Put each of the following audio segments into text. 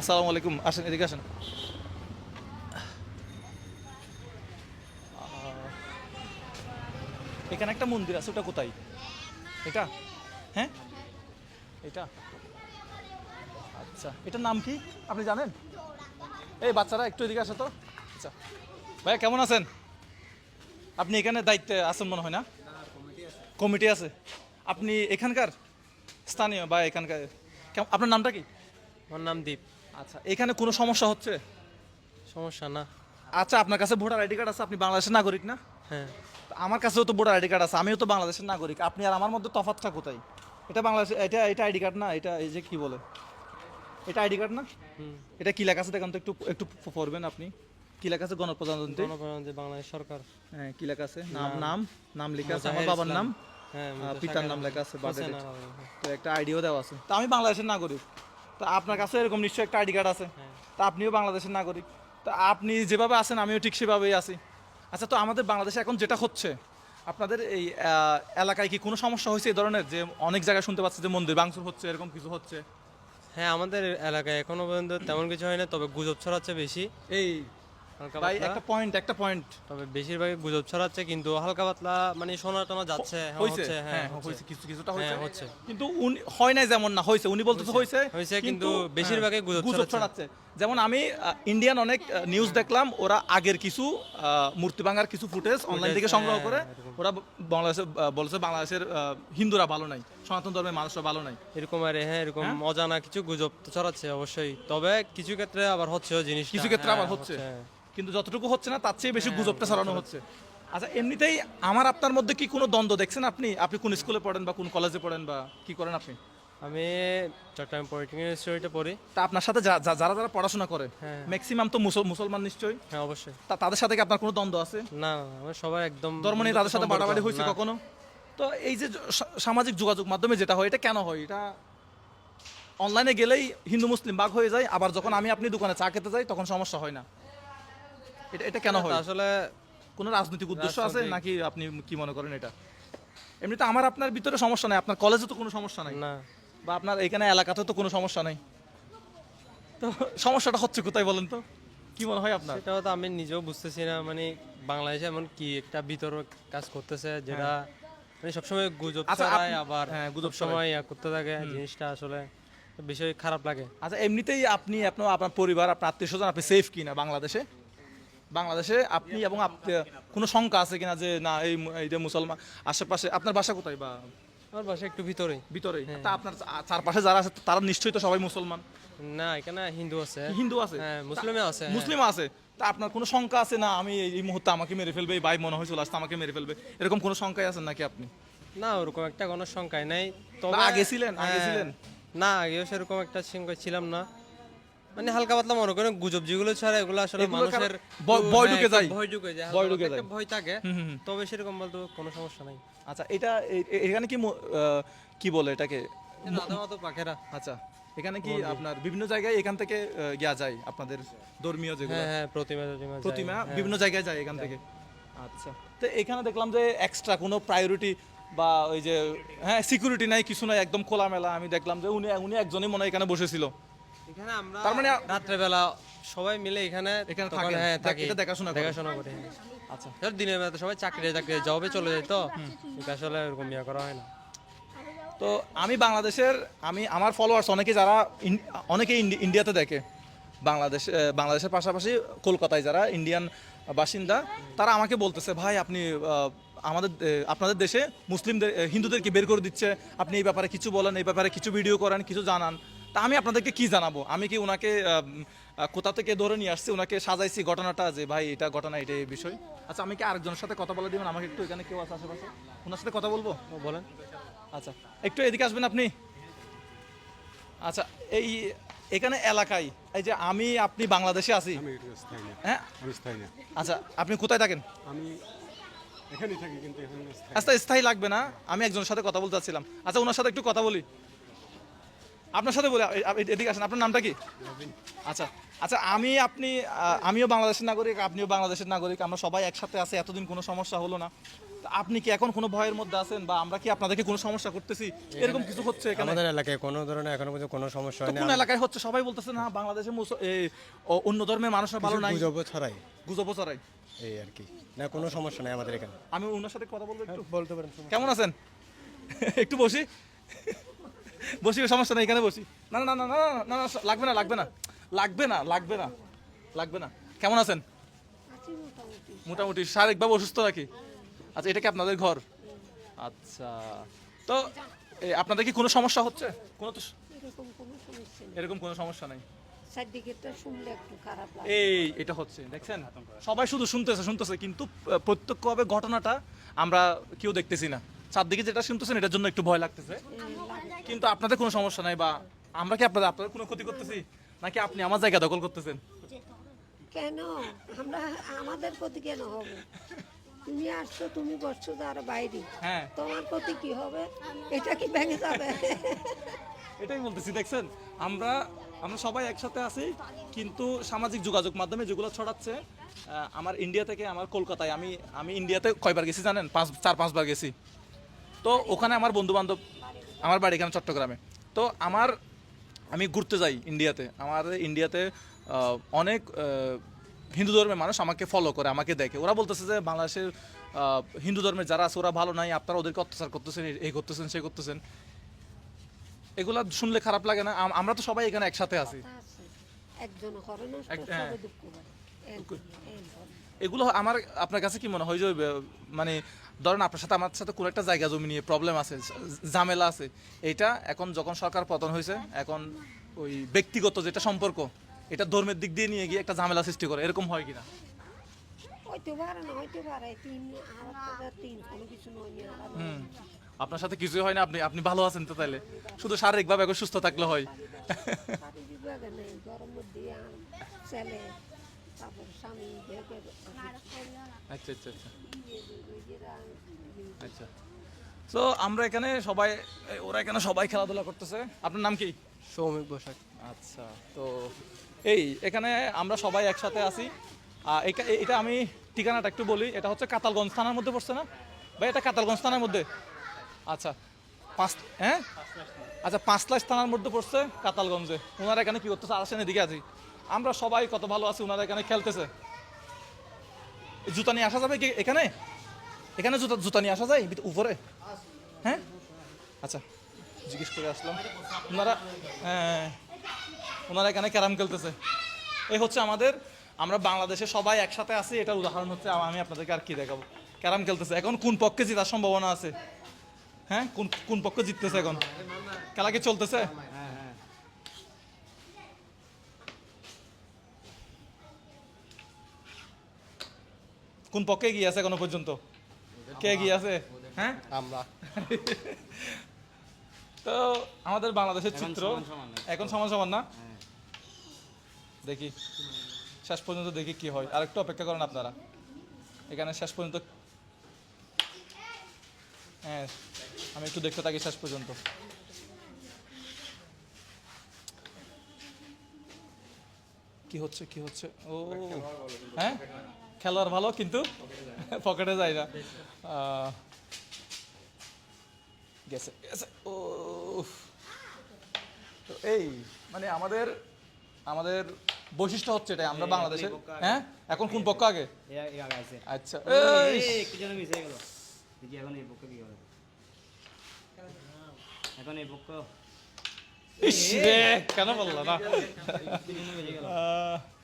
আসসালামু আলাইকুম, আসেন, এদিকে আসেন। এখানে একটা মন্দির আছে, ওটা কোথায়? এটা? হ্যাঁ? এটা? আচ্ছা এটার নাম কি? আপনি জানেন? এই বাচ্চারা, একটু এদিকে আসে তো। আচ্ছা। ভাইয়া কেমন আছেন? আপনি এখানে দায়িত্বে আছেন মনে হয় না? কমিটি আছে। আপনি এখানকার? স্থানীয়, বা এখানকার? আপনার নামটা কি? আমার নাম দীপ। আচ্ছা এখানে কোনো সমস্যা হচ্ছে? সমস্যা না। আচ্ছা আপনার কাছে ভোটার আইডি কার্ড আছে আপনি বাংলাদেশের নাগরিক না? হ্যাঁ। আমার কাছেও তো ভোটার আইডি কার্ড আছে আমিও তো বাংলাদেশের নাগরিক। আপনি আর আমার মধ্যে তফাৎটা কোথায়? এটা বাংলাদেশ এটা এটা আইডি কার্ড না এটা এই যে কি বলে? এটা আইডি কার্ড না? এটা কি লেখা আছে? দেখেন তো একটু একটু পড়বেন আপনি। কি লেখা আছে গণপ্রজাতন্ত্রী? গণপ্রজাতন্ত্রী বাংলাদেশ সরকার। হ্যাঁ কি লেখা আছে? নাম নাম নাম লেখা আছে আমার বাবার নাম। হ্যাঁ পিতার নাম লেখা আছে বার্থডে হ্যাঁ। তো একটা আইডিও দেওয়া আছে। তো আমি বাংলাদেশের নাগরিক। তা আপনার কাছে এরকম নিশ্চয়ই একটা আইডি কার্ড আছে। তো তা আপনিও বাংলাদেশের নাগরিক। তা আপনি যেভাবে আছেন আমিও ঠিক সেভাবেই আছি। আচ্ছা তো আমাদের বাংলাদেশে এখন যেটা হচ্ছে আপনাদের এই এলাকায় কি কোনো সমস্যা হয়েছে এই ধরনের? যে অনেক জায়গায় শুনতে পাচ্ছি যে মন্দির ভাঙচুর হচ্ছে এরকম কিছু হচ্ছে। হ্যাঁ আমাদের এলাকায় এখনও পর্যন্ত তেমন কিছু হয় না তবে গুজব ছড়াচ্ছে বেশি। এই ভাই একটা পয়েন্ট একটা পয়েন্ট তবে বেশিরভাগই গুজব ছড়াচ্ছে কিন্তু হালকা পাতলা মানে শোনা টোনা যাচ্ছে। হ্যাঁ, হয়েছে হচ্ছে হ্যাঁ হয়েছে কিছু কিছুটা হ্যাঁ, হচ্ছে। কিন্তু উনি হয় যেমন না হয়েছে উনি বলতে হয়েছে হয়েছে, কিন্তু বেশিরভাগই গুজব ছড়াচ্ছে। যেমন আমি ইন্ডিয়ান অনেক নিউজ দেখলাম ওরা আগের কিছু আহ, মূর্তি ভাঙার কিছু ফুটেজ অনলাইন থেকে সংগ্রহ হ্যাঁ, করে ওরা বাংলাদেশে বলেছে বাংলাদেশের হিন্দুরা ভালো নাই। সনাতন ধর্মের মানুষরা ভালো নাই। এরকম আর হ্যাঁ এরকম অজানা কিছু গুজব তো ছড়াচ্ছে অবশ্যই। তবে কিছু ক্ষেত্রে আবার হচ্ছে জিনিস কিছু ক্ষেত্রে আবার হচ্ছে। কিন্তু যতটুকু হচ্ছে না তার চেয়ে বেশি গুজবটা ছড়ানো হচ্ছে। আচ্ছা এমনিতেই আমার আপনার মধ্যে কি কোনো দ্বন্দ্ব দেখছেন আপনি? আপনি কোন স্কুলে পড়েন বা কোন কলেজে পড়েন বা কি করেন আপনি? আমি চট্টগ্রাম পলিটেকনিক ইনস্টিটিউটে পড়ি। তা আপনার সাথে যারা যারা পড়াশোনা করে হ্যাঁ। ম্যাক্সিমাম তো মুসলমান নিশ্চয়ই। হ্যাঁ অবশ্যই। তা তাদের সাথে কি আপনার কোনো দ্বন্দ্ব আছে? না আমার সবাই একদম ধর্ম নিয়ে তাদের সাথে। বাড়াবাড়ি হয়েছে কখনো? তো এই যে সামাজিক যোগাযোগ মাধ্যমে যেটা হয় এটা কেন হয়? এটা অনলাইনে গেলেই হিন্দু মুসলিম ভাগ হয়ে যায় আবার যখন আমি আপনি দোকানে চা খেতে যাই তখন সমস্যা হয় না। এটা এটা কেন হয়? আসলে কোনো রাজনৈতিক উদ্দেশ্য আছে নাকি আপনি কি মনে করেন এটা? এমনিতে আমার আপনার ভিতরে সমস্যা নাই আপনার কলেজে তো কোনো সমস্যা নাই। না। বা আপনার এখানে এলাকাতে তো কোনো সমস্যা নাই। তো সমস্যাটা হচ্ছে কোথায় বলেন তো? কি মনে হয় আপনার? সেটাও তো আমি নিজেও বুঝতেছি না মানে বাংলাদেশে এমন কি একটা ভিতর কাজ করতেছে যেটা মানে সবসময় গুজব আচ্ছা, ছড়ায় আবার হ্যাঁ, গুজব সময় ইয়া করতে থাকে জিনিসটা আসলে বিষয় খারাপ লাগে। আচ্ছা এমনিতেই আপনি আপনার আপনার পরিবার আপনার আত্মীয় স্বজন আপনি সেফ কিনা বাংলাদেশে? বাংলাদেশে আপনি এবং কোনো শঙ্কা আছে কিনা যে না এই যে মুসলমান আশেপাশে আপনার বাসা কোথায় বা? আমার বাসা একটু ভিতরে ভিতরে তা আপনার চারপাশে যারা আছে তারা নিশ্চয়ই তো সবাই মুসলমান। না এখানে হিন্দু আছে। হিন্দু আছে? হ্যাঁ মুসলিমও আছে হ্যাঁ। মুসলিম আছে? তা আপনার কোনো শঙ্কা আছে? না আমি এই- মুহূর্তে আমাকে মেরে ফেলবে এই ভাই মনে হয় চলে আসতে আমাকে মেরে ফেলবে। এরকম কোনো শঙ্কায় আছেন নাকি আপনি? না ওরকম একটা কোনো সংখ্যায় নাই। বা আগে ছিলেন, আগে হ্যাঁ, ছিলেন? না আগেও সেরকম একটা সংখ্যায় ছিলাম না। মানে হালকা পাতলা মনে করেন গুজব যেগুলো ছাড়া এগুলো আসলে মানুষের ভয়- ভয় হ্যাঁ, ঢুকে যায়। ভয় ঢুকে যায় ভয় ঢুকে যায়। ভয় থাকে। তবে সেরকম বলতে কোনো সমস্যা নাই। আচ্ছা এটা এখানে কি কি বলে এটাকে? রাধা মাতো পাখেরা। আচ্ছা। এখানে কি আপনার বিভিন্ন জায়গায় এখান থেকে গিয়া যায় আপনাদের ধর্মীয় যেগুলো? হ্যাঁ হ্যাঁ প্রতিমা প্রতিমা হ্যাঁ। বিভিন্ন জায়গায় যায় এখান থেকে। আচ্ছা। তো এখানে দেখলাম যে এক্সট্রা কোনো প্রায়োরিটি বা ওই যে হ্যাঁ সিকিউরিটি নাই কিছু নাই একদম খোলামেলা। আমি দেখলাম যে উনি উনি একজনই মনে হয় এখানে বসেছিল। এখানে আমরা তার মানে রাত্রেবেলা সবাই মিলে এখানে এখানে থাকেন, হ্যাঁ থাকি। এটা দেখাশোনা। দেখাশোনা করি। আচ্ছা। ধর দিনের বেলা তো সবাই চাকরি চাকরি জবে চলে যায় তো। আসলে এরকম ইয়া করা হয় না। তো আমি বাংলাদেশের, আমি, আমার ফলোয়ার্স অনেকে যারা অনেকে ইন্ডিয়াতে দেখে। বাংলাদেশ বাংলাদেশের পাশাপাশি কলকাতায় যারা ইন্ডিয়ান বাসিন্দা, তারা আমাকে বলতেছে, ভাই, আপনি আমাদের আপনাদের দেশে মুসলিমদের হিন্দুদেরকে বের করে দিচ্ছে। আপনি এই ব্যাপারে কিছু বলেন, এই ব্যাপারে কিছু ভিডিও করেন, কিছু জানান। তা আমি আপনাদেরকে কি জানাব? আমি কি ওনাকে কোথা থেকে ধরে নিয়ে আসছি? ওনাকে সাজাইছি ঘটনাটা যে, ভাই, এটা ঘটনা, এটা এই বিষয়। আচ্ছা আমি কি আরেকজনের সাথে কথা বলে দিবেন? আমাকে একটু এখানে কেউ আছে আশেপাশে? ওনার সাথে কথা বলব? বলেন। আচ্ছা একটু এদিকে আসবেন আপনি? আচ্ছা এই এখানে এলাকায় এই যে আমি আপনি বাংলাদেশে আছি। আমি স্থায়ী না। হ্যাঁ? আমি স্থায়ী না। আচ্ছা আপনি কোথায় থাকেন? আমি এখানেই থাকি কিন্তু এখানে আচ্ছা স্থায়ী লাগবে না। আমি একজনের সাথে কথা বলতে চাচ্ছিলাম। আচ্ছা ওনার সাথে একটু কথা বলি। আপনার সাথে বলি এদিকে আসেন আপনার নামটা কি? আচ্ছা আচ্ছা আমি আপনি আমিও বাংলাদেশের নাগরিক আপনিও বাংলাদেশের নাগরিক আমরা সবাই একসাথে আছি এতদিন কোনো সমস্যা হলো না। তা আপনি কি এখন কোনো ভয়ের মধ্যে আছেন বা আমরা কি আপনাদেরকে কোনো সমস্যা করতেছি? এরকম কিছু হচ্ছে আমাদের এলাকায় কোনো ধরনের এখনও পর্যন্ত কোনো সমস্যা হয়নি। কোন এলাকায় হচ্ছে? সবাই বলতেছে না বাংলাদেশে অন্য ধর্মের মানুষরা ভালো নাই। গুজব ছড়াই। গুজব চড়াই এই আর কি। না কোনো সমস্যা নাই আমাদের এখানে। আমি ওনার সাথে কথা বলব একটু? বলতে পারেন কেমন আছেন? একটু বসি। বসি সমস্যা নেই এখানে বসি। না না না না না না লাগবে না লাগবে না লাগবে না লাগবে না লাগবে না। কেমন আছেন? মোটামুটি। শারীরিকভাবে অসুস্থ নাকি? আচ্ছা এটা কি আপনাদের ঘর? আচ্ছা তো আপনাদের কি কোনো সমস্যা হচ্ছে? কোনো তো এরকম কোনো সমস্যা নেই। এই এটা হচ্ছে দেখছেন? সবাই শুধু শুনতেছে শুনতেছে কিন্তু প্রত্যক্ষভাবে ঘটনাটা আমরা কেউ দেখতেছি না। চারদিকে যেটা শুনতেছেন এটার জন্য একটু ভয় লাগতেছে। কিন্তু আপনাদের কোনো সমস্যা নাই বা আমরা কি আপনাদের আপনাদের কোনো ক্ষতি করতেছি? নাকি আপনি আমার জায়গা দখল করতেছেন? কেন? আমরা আমাদের প্রতি কেন হবে? তুমি আসছো তুমি বসছো তার বাইরে। হ্যাঁ। তোমার প্রতি কি হবে? এটা কি ভেঙে যাবে? এটাই বলতেছি দেখছেন? আমরা আমরা সবাই একসাথে আছি কিন্তু সামাজিক যোগাযোগ মাধ্যমে যেগুলো ছড়াচ্ছে আমার ইন্ডিয়া থেকে আমার কলকাতায় আমি আমি ইন্ডিয়াতে কয়বার গেছি জানেন? পাঁচ চার পাঁচবার গেছি। তো ওখানে আমার বন্ধু বান্ধব আমার বাড়ি এখানে চট্টগ্রামে। তো আমার আমি ঘুরতে যাই ইন্ডিয়াতে। আমার ইন্ডিয়াতে অনেক হিন্দু ধর্মের মানুষ আমাকে ফলো করে আমাকে দেখে। ওরা বলতেছে যে বাংলাদেশের হিন্দু ধর্মের যারা আছে ওরা ভালো নাই আপনারা ওদেরকে অত্যাচার করতেছেন এই- করতেছেন সে করতেছেন। এগুলা শুনলে খারাপ লাগে না। আমরা তো সবাই এখানে একসাথে আছি। একজন করে নষ্ট এগুলো আমার আপনার কাছে কি মনে হয় যে মানে ধরেন আপনার সাথে আমার সাথে কোনো একটা জায়গা জমি নিয়ে প্রবলেম আছে ঝামেলা আছে এটা এখন যখন সরকার পতন হয়েছে এখন ওই ব্যক্তিগত যেটা সম্পর্ক এটা ধর্মের দিক দিয়ে নিয়ে গিয়ে একটা ঝামেলা সৃষ্টি করে এরকম হয় কিনা? আপনার সাথে কিছুই হয় না আপনি আপনি ভালো আছেন তো তাহলে শুধু শারীরিকভাবে এখন সুস্থ থাকলে হয়। তারপর স্বামী আচ্ছা আচ্ছা আচ্ছা। আচ্ছা। তো আমরা এখানে সবাই ওরা এখানে সবাই খেলাধুলা করতেছে। আপনার নাম কি? সৌমিক বসাক। আচ্ছা তো এই এখানে আমরা সবাই একসাথে আছি। এটা আমি ঠিকানাটা একটু বলি। এটা হচ্ছে কাতালগঞ্জ থানার মধ্যে পড়ছে না? ভাই এটা কাতালগঞ্জ থানার মধ্যে? আচ্ছা পাঁচ হ্যাঁ? আচ্ছা পাঁচলাশ থানার মধ্যে পড়ছে কাতালগঞ্জে। ওনারা এখানে কি করতেছে? আসেন এদিকে আছি আমরা সবাই কত ভালো আছি ওনারা এখানে খেলতেছে। জুতা নিয়ে আসা যাবে কি এখানে? এখানে জুতা জুতা নিয়ে আসা যায়? উপরে? হ্যাঁ? আচ্ছা জিজ্ঞেস করে আসলাম। ওনারা হ্যাঁ ওনারা এখানে ক্যারাম খেলতেছে। এই হচ্ছে আমাদের, আমরা বাংলাদেশে সবাই একসাথে আছি, এটার উদাহরণ হচ্ছে আমি আপনাদেরকে আর কি দেখাবো। ক্যারাম খেলতেছে। এখন কোন পক্ষে জেতার সম্ভাবনা আছে? হ্যাঁ? কোন কোন পক্ষে জিততেছে এখন? খেলা কি চলতেছে? কোন পক্ষে এগিয়ে আছে এখনও পর্যন্ত? কে এগিয়ে আছে? হ্যাঁ? আমরা। তো আমাদের বাংলাদেশের চিত্র। এখন সমান সমান না? দেখি। শেষ পর্যন্ত দেখি কি হয়। আরেকটু অপেক্ষা করেন আপনারা। এখানে শেষ পর্যন্ত হ্যাঁ আমি একটু দেখতে থাকি শেষ পর্যন্ত। কি হচ্ছে কি হচ্ছে? ও হ্যাঁ? খেলোয়াড় ভালো কিন্তু পকেটে যায় না গেছে গেছে ও তো এই মানে আমাদের আমাদের বৈশিষ্ট্য হচ্ছে এটাই আমরা বাংলাদেশের হ্যাঁ এখন কোন পক্ষ আগে আচ্ছা এই, এখন এই পক্ষ ইস রে, কেন বলল না আহ, এখন এই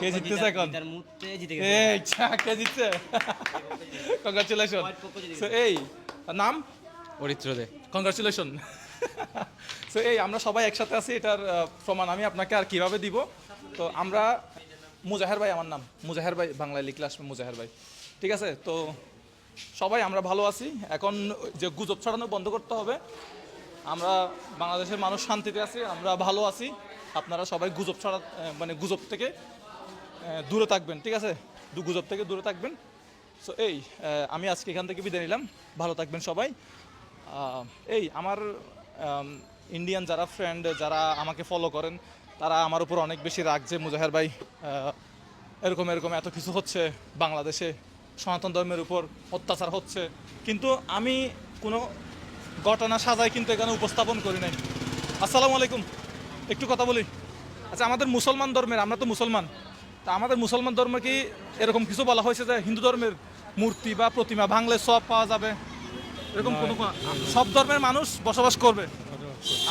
কে জিততেছে এখন? এই চা কে জিতছে? কংগ্রাচুলেশন এই নাম? অরিত্র দে কংগ্রাচুলেশন সো এই আমরা সবাই একসাথে আছি এটার প্রমাণ আমি আপনাকে আর কীভাবে দিব? তো আমরা মুজাহের ভাই আমার নাম। মুজাহের ভাই বাংলায় লিখলে আসবে মুজাহের ভাই। ঠিক আছে? তো সবাই আমরা ভালো আছি। এখন যে গুজব ছড়ানো বন্ধ করতে হবে আমরা বাংলাদেশের মানুষ শান্তিতে আছি আমরা ভালো আছি। আপনারা সবাই গুজব ছড়া মানে গুজব থেকে দূরে থাকবেন, ঠিক আছে? দু গুজব থেকে দূরে থাকবেন। সো এই আমি আজকে এখান থেকে বিদায় নিলাম। ভালো থাকবেন সবাই। এই, আমার ইন্ডিয়ান যারা ফ্রেন্ড যারা আমাকে ফলো করেন, তারা আমার উপর অনেক বেশি রাগ যে মুজাহের ভাই এরকম এরকম এত কিছু হচ্ছে বাংলাদেশে। সনাতন ধর্মের উপর অত্যাচার হচ্ছে। কিন্তু আমি কোনো ঘটনা সাজায় কিন্তু এখানে উপস্থাপন করি নাই। আসসালামু আলাইকুম। একটু কথা বলি। আচ্ছা আমাদের মুসলমান ধর্মের আমরা তো মুসলমান। তা আমাদের মুসলমান ধর্মে কি এরকম কিছু বলা হয়েছে যে হিন্দু ধর্মের মূর্তি বা প্রতিমা ভাঙলে সব পাওয়া যাবে? এরকম কোনো সব ধর্মের মানুষ বসবাস করবে।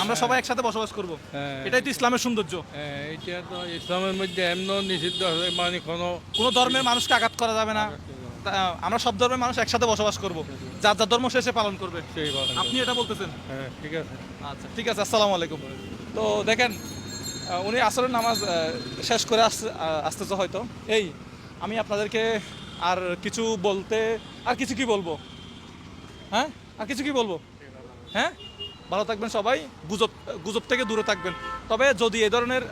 আমরা সবাই একসাথে বসবাস করব। হ্যাঁ। এটাই তো ইসলামের সৌন্দর্য। হ্যাঁ, এটা তো ইসলামের মধ্যে এমন নিষিদ্ধ মানে কোনো কোনো ধর্মের মানুষকে আঘাত করা যাবে না। আমরা সব ধর্মের মানুষ একসাথে বসবাস করব। যার যার ধর্ম শেষে পালন করবে। আপনি এটা বলতেছেন? হ্যাঁ ঠিক আছে। আচ্ছা ঠিক আছে আসসালামু আলাইকুম। তো দেখেন উনি আসরের নামাজ শেষ করে আসতে আসতেছে হয়তো। এই, আমি আপনাদেরকে আর কিছু বলতে, আর কিছু কি বলব? হ্যাঁ? আর কিছু কি বলব? হ্যাঁ? ভালো থাকবেন সবাই, গুজব গুজব থেকে দূরে থাকবেন। তবে যদি এ ধরনের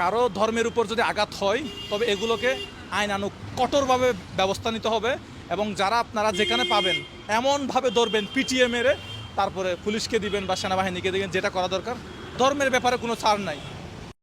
কারও ধর্মের উপর যদি আঘাত হয়, তবে এগুলোকে আইনানুক কঠোরভাবে ব্যবস্থা নিতে হবে এবং যারা আপনারা যেখানে পাবেন, এমনভাবে ধরবেন পিটিএ মেরে তারপরে পুলিশকে দিবেন বা সেনাবাহিনীকে দিবেন যেটা করা দরকার। ধর্মের ব্যাপারে কোনো ছাড় নাই।